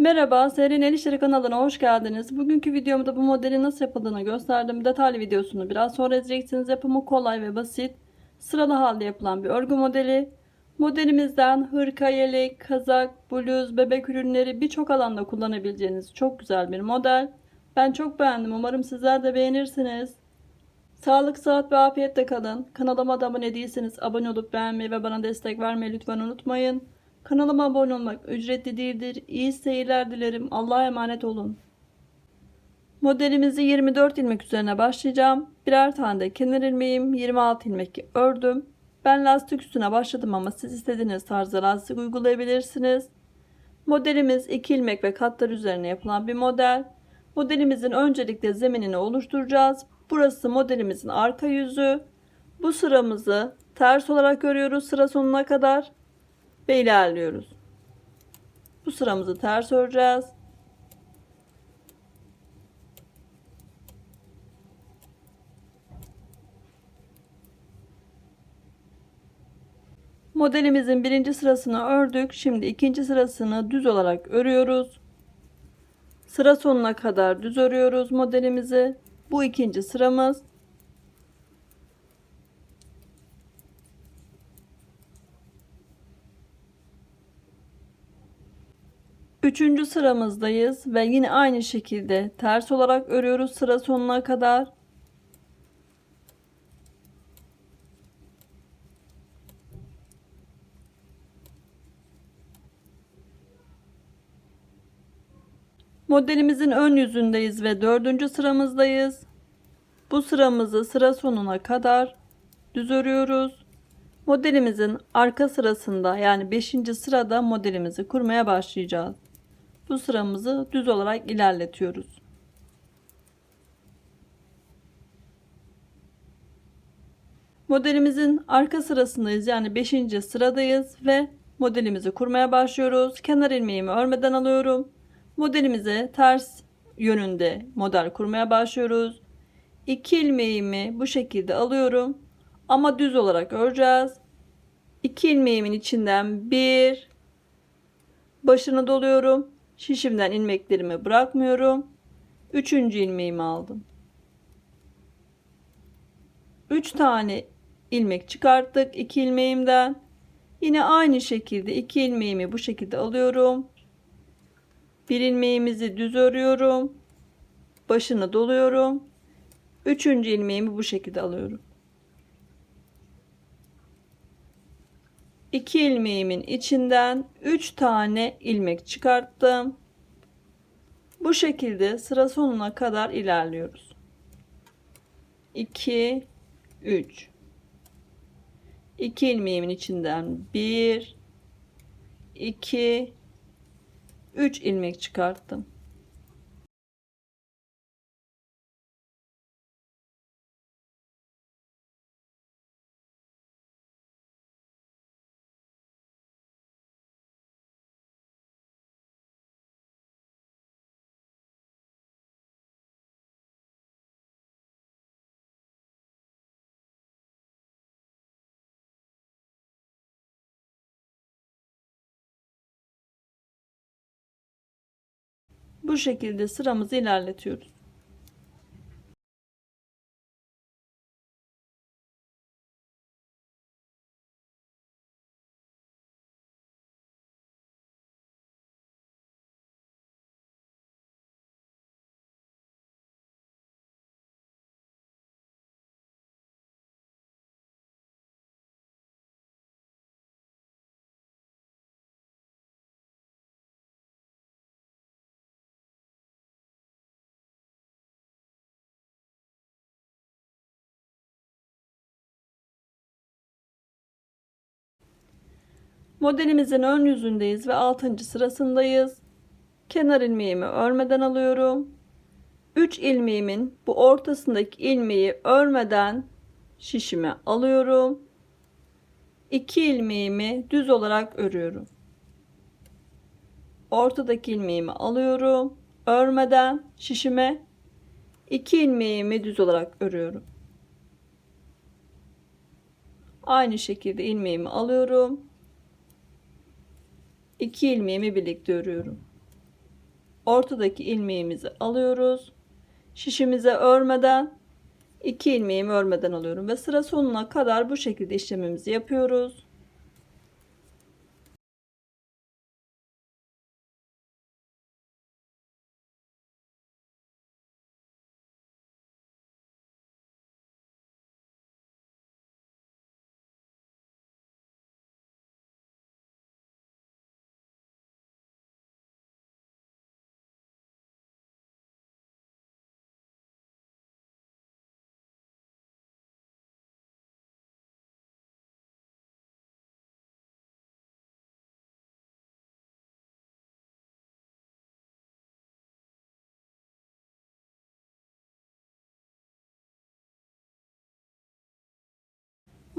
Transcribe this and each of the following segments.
Merhaba, Serin El İşleri kanalına hoş geldiniz. Bugünkü videomda bu modelin nasıl yapıldığını gösterdim. Detaylı videosunu biraz sonra izleyeceksiniz. Yapımı kolay ve basit. Sıralı halde yapılan bir örgü modeli. Modelimizden hırka, yelek, kazak, bluz, bebek ürünleri birçok alanda kullanabileceğiniz çok güzel bir model. Ben çok beğendim. Umarım sizler de beğenirsiniz. Sağlık, sıhhat ve afiyetle kalın. Kanalıma da abone değilseniz abone olup beğenmeyi ve bana destek vermeyi lütfen unutmayın. Kanalıma abone olmak ücretli değildir. İyi seyirler dilerim. Allah'a emanet olun. Modelimizi 24 ilmek üzerine başlayacağım. Birer tane de kenar ilmeğim 26 ilmek ördüm. Ben lastik üstüne başladım ama siz istediğiniz tarzda lastik uygulayabilirsiniz. Modelimiz 2 ilmek ve katlar üzerine yapılan bir model. Modelimizin öncelikle zeminini oluşturacağız. Burası modelimizin arka yüzü. Bu sıramızı ters olarak örüyoruz sıra sonuna kadar ve ilerliyoruz. Bu sıramızı ters öreceğiz. Modelimizin birinci sırasını ördük. Şimdi ikinci sırasını düz olarak örüyoruz. Sıra sonuna kadar düz örüyoruz modelimizi. Bu ikinci sıramız. Üçüncü sıramızdayız ve yine aynı şekilde ters olarak örüyoruz sıra sonuna kadar. Modelimizin ön yüzündeyiz ve dördüncü sıramızdayız. Bu sıramızı sıra sonuna kadar düz örüyoruz. Modelimizin arka sırasında yani 5. sırada modelimizi kurmaya başlayacağız. Bu sıramızı düz olarak ilerletiyoruz. Modelimizin arka sırasındayız yani 5. sıradayız ve modelimizi kurmaya başlıyoruz. Kenar ilmeğimi örmeden alıyorum. Modelimize ters yönünde model kurmaya başlıyoruz. 2 ilmeğimi bu şekilde alıyorum ama düz olarak öreceğiz. 2 ilmeğimin içinden bir başını doluyorum. Şişimden ilmeklerimi bırakmıyorum. Üçüncü ilmeğimi aldım. 3 tane ilmek çıkarttık 2 ilmeğimden. Yine aynı şekilde 2 ilmeğimi bu şekilde alıyorum. Bir ilmeğimizi düz örüyorum. Başını doluyorum. Üçüncü ilmeğimi bu şekilde alıyorum. 2 ilmeğimin içinden 3 tane ilmek çıkarttım. Bu şekilde sıra sonuna kadar ilerliyoruz. 2 3 2 ilmeğimin içinden 1 2 3 ilmek çıkarttım. Bu şekilde sıramızı ilerletiyoruz. Modelimizin ön yüzündeyiz ve 6. sırasındayız. Kenar ilmeğimi örmeden alıyorum. 3 ilmeğimin bu ortasındaki ilmeği örmeden şişime alıyorum. 2 ilmeğimi düz olarak örüyorum. Ortadaki ilmeğimi alıyorum. Örmeden şişime 2 ilmeğimi düz olarak örüyorum. Aynı şekilde ilmeğimi alıyorum. 2 ilmeğimi birlikte örüyorum. ortadaki ilmeğimizi alıyoruz. Şişimize örmeden 2 ilmeğimi örmeden alıyorum ve sıra sonuna kadar bu şekilde işlemimizi yapıyoruz.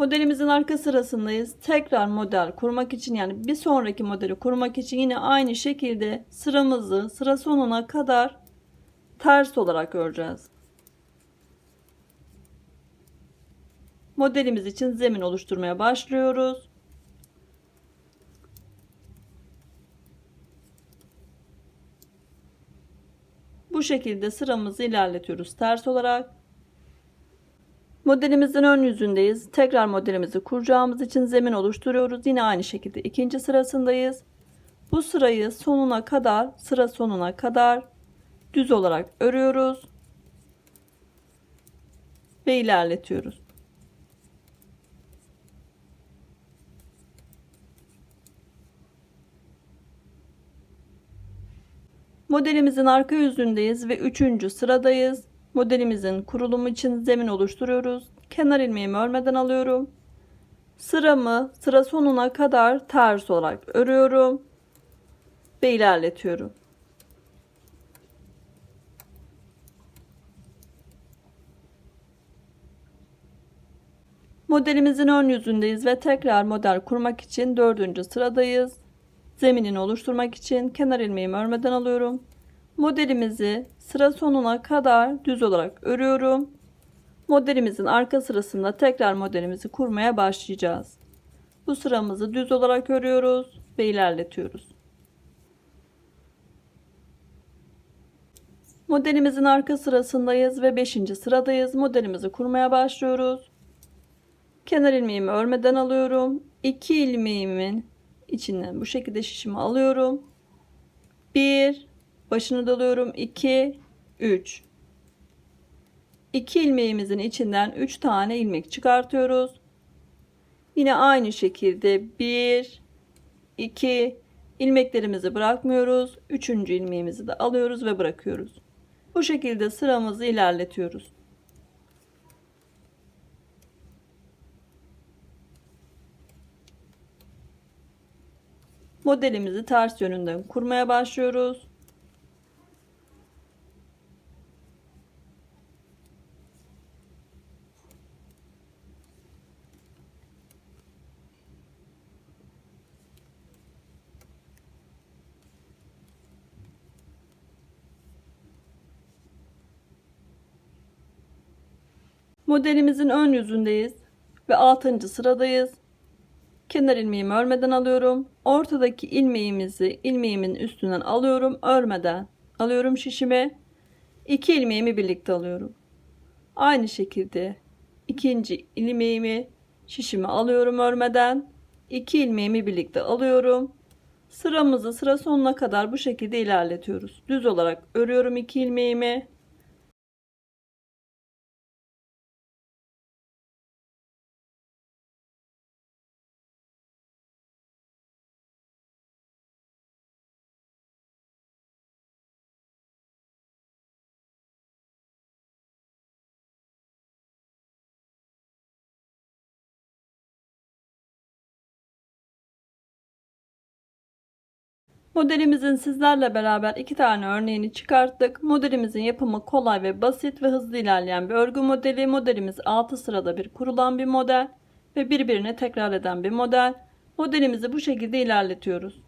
Modelimizin arka sırasındayız. Tekrar model kurmak için yani bir sonraki modeli kurmak için yine aynı şekilde sıramızı sıra sonuna kadar ters olarak öreceğiz. Modelimiz için zemin oluşturmaya başlıyoruz. Bu şekilde sıramızı ilerletiyoruz ters olarak. Modelimizin ön yüzündeyiz. Tekrar modelimizi kuracağımız için zemin oluşturuyoruz. Yine aynı şekilde ikinci sırasındayız. Bu sırayı sonuna kadar, sıra sonuna kadar düz olarak örüyoruz ve ilerletiyoruz. Modelimizin arka yüzündeyiz ve üçüncü sıradayız. Modelimizin kurulumu için zemin oluşturuyoruz. Kenar ilmeğimi örmeden alıyorum. Sıramı sıra sonuna kadar ters olarak örüyorum ve ilerletiyorum. Modelimizin ön yüzündeyiz ve tekrar model kurmak için dördüncü sıradayız. Zeminini oluşturmak için kenar ilmeğimi örmeden alıyorum. Modelimizi sıra sonuna kadar düz olarak örüyorum. Modelimizin arka sırasında tekrar modelimizi kurmaya başlayacağız. Bu sıramızı düz olarak örüyoruz ve ilerletiyoruz. Modelimizin arka sırasındayız ve 5. sıradayız. Modelimizi kurmaya başlıyoruz. Kenar ilmeğimi örmeden alıyorum. 2 ilmeğimin içinden bu şekilde şişimi alıyorum. 1 başını doluyorum 2 3 2 ilmeğimizin içinden 3 tane ilmek çıkartıyoruz. Yine aynı şekilde 1 2 ilmeklerimizi bırakmıyoruz. 3. ilmeğimizi de alıyoruz ve bırakıyoruz. Bu şekilde sıramızı ilerletiyoruz. Modelimizi ters yönünden kurmaya başlıyoruz Modelimizin ön yüzündeyiz ve 6. sıradayız. Kenar ilmeğimi örmeden alıyorum. Ortadaki ilmeğimizi ilmeğimin üstünden alıyorum. Örmeden alıyorum şişime. 2 ilmeğimi birlikte alıyorum. Aynı şekilde ikinci ilmeğimi şişime alıyorum örmeden. 2 ilmeğimi birlikte alıyorum. Sıramızı sıra sonuna kadar bu şekilde ilerletiyoruz. Düz olarak örüyorum 2 ilmeğimi. Modelimizin sizlerle beraber iki tane örneğini çıkarttık. Modelimizin yapımı kolay ve basit ve hızlı ilerleyen bir örgü modeli. Modelimiz 6 sırada bir kurulan bir model ve birbirini tekrar eden bir model. Modelimizi bu şekilde ilerletiyoruz.